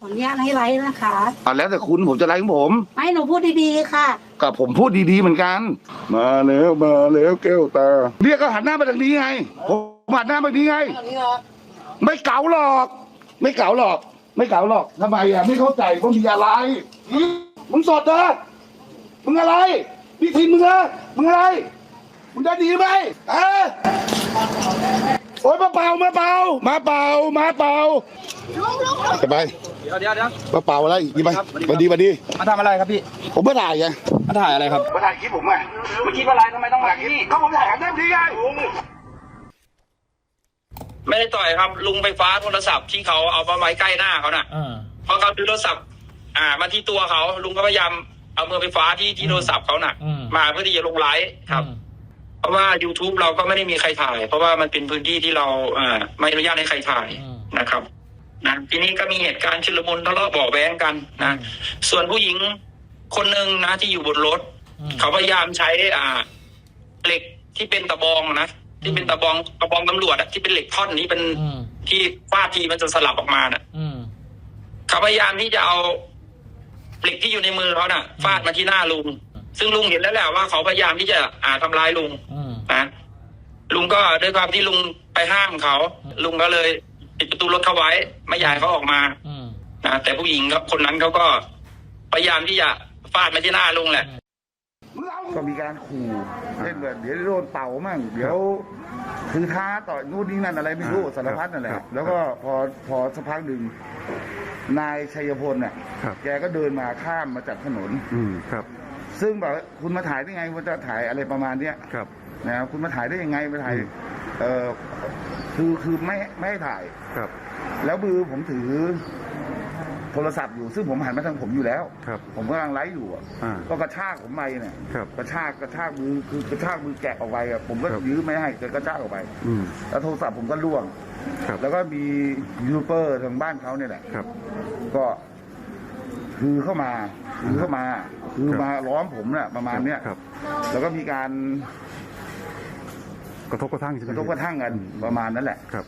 ขออนุญาตให้ไลฟ์นะคะ อะแล้วแต่คุณผมจะไล่ของผมให้หนูพูดดีๆค่ะ กับผมพูดดีๆเหมือนกัน มาแล้วมาแล้วแก้วตา เรียกก็หันหน้ามาทางนี้ไงผมหันหน้ามาทางนี้ไง ไม่เก๋าหรอก ไม่เก๋าหรอก ไม่เก๋าหรอกทำไมอะไม่เข้าใจว่ามีอะไรหืมมึงสดเหรอมึงอะไรพี่ทีมมึงเหรอมึงอะไร มึงได้ดีไหมเอะโอ๊ยมาเป่ามาเป่ามาเป่ามาเป่าไปเดี๋ยวเดี๋ยวเดี๋ยวมาเป่าอะไรดีไหมครับมาดีมาดีมาทำอะไรครับพี่ ผมไม่ถ่ายไงมาถ่ายอะไรครับมาถ่ายคลิปผมไงเมื่อกี้ว่าอะไรทำไมต้องมาที่นี่ก็ผมถ่ายหันหน้ามาที่ไงไม่ได้ต่อยครับ ลุงไฟฟ้าโทรศัพท์ที่เขาเอามาไว้ใกล้หน้าเขาน่ะอ่าพอเขาถือโทรศัพท์ อ่า มาที่ตัวเขาลุงก็พยายามเอามือไฟฟ้าที่ที่โทรศัพท์เขาน่ะอืมมาเพื่อที่จะลงไลฟ์ครับอืม เพราะว่า YouTube เราก็ไม่ได้มีใครถ่าย เพราะว่ามันเป็นพื้นที่ที่เราอ่าไม่อนุญาตให้ใครถ่ายอืมนะครับนะทีนี้ก็มีเหตุการณ์ชุลมุนทะเลาะเบาะแว้งกันนะส่วนผู้หญิงคนหนึ่งนะที่อยู่บนรถ อืมเขาพยายามใช้อ่าเหล็กที่เป็นตะบองนะที่เป็นตะบองตะบองตำรวจอะที่เป็นเหล็กท่อนนี้เป็นอืมที่ฟาดทีมันจะสลับออกมาน่ะ อืม เขาพยายามที่จะเอาเหล็กที่อยู่ในมือเขาน่ะฟาดมาที่หน้าลุง ซึ่งลุงเห็นแล้วแหละว่าเขาพยายามที่จะอ่าทำร้ายลุงอืมนะลุงก็ด้วยความที่ลุงไปห้ามเขา ลุงก็เลยปิดประตูรถเขาไว้ ไม่อยากให้เขาออกมาอืมนะแต่ผู้หญิงครับคนนั้นเขาก็พยายามที่จะฟาดมาที่หน้าลุงแหละ ก็มีการขู่เล่นแบบเดี๋ยวโดนเป่ามั่งเดี๋ยวคือท้าต่อยนู่นนี่นั่นอะไรไม่รู้สารพัดนั่นแหละครับแล้วก็พอพอสักพักหนึ่งนายชัยพลเนี่ยครับ แกก็เดินมาข้ามมาจากถนน อืมครับ ซึ่งแบบคุณมาถ่ายได้ไงคุณจะถ่ายอะไรประมาณเนี้ยครับนะครับคุณมาถ่ายได้ยังไงมาถ่ายอืมเออคือคือไม่ไม่ให้ถ่ายครับ แล้วมือผมถือโทรศัพท์อยู่ซึ่งผมหันมาทางผมอยู่แล้วครับผมกำลังไลฟ์อยู่อะอ่าก็กระชากผมไปเนี่ยครับกระชากกระชากมือคือกระชากมือแกะออกไปอะผมก็ครับ ยื้อไม่ให้แกกระชากออกไป อืม แล้วโทรศัพท์ผมก็ล่วง ครับ แล้วก็มียูทูบเบอร์ทางบ้านเขาเนี่ยแหละ ครับ ก็คือเข้ามาคือเข้ามา คือครับมาล้อมผมน่ะประมาณเนี้ยครับ แล้วก็มีการกระทบกระทั่งใช่ไหมกระทบกระทั่งกันประมาณนั้นแหละครับ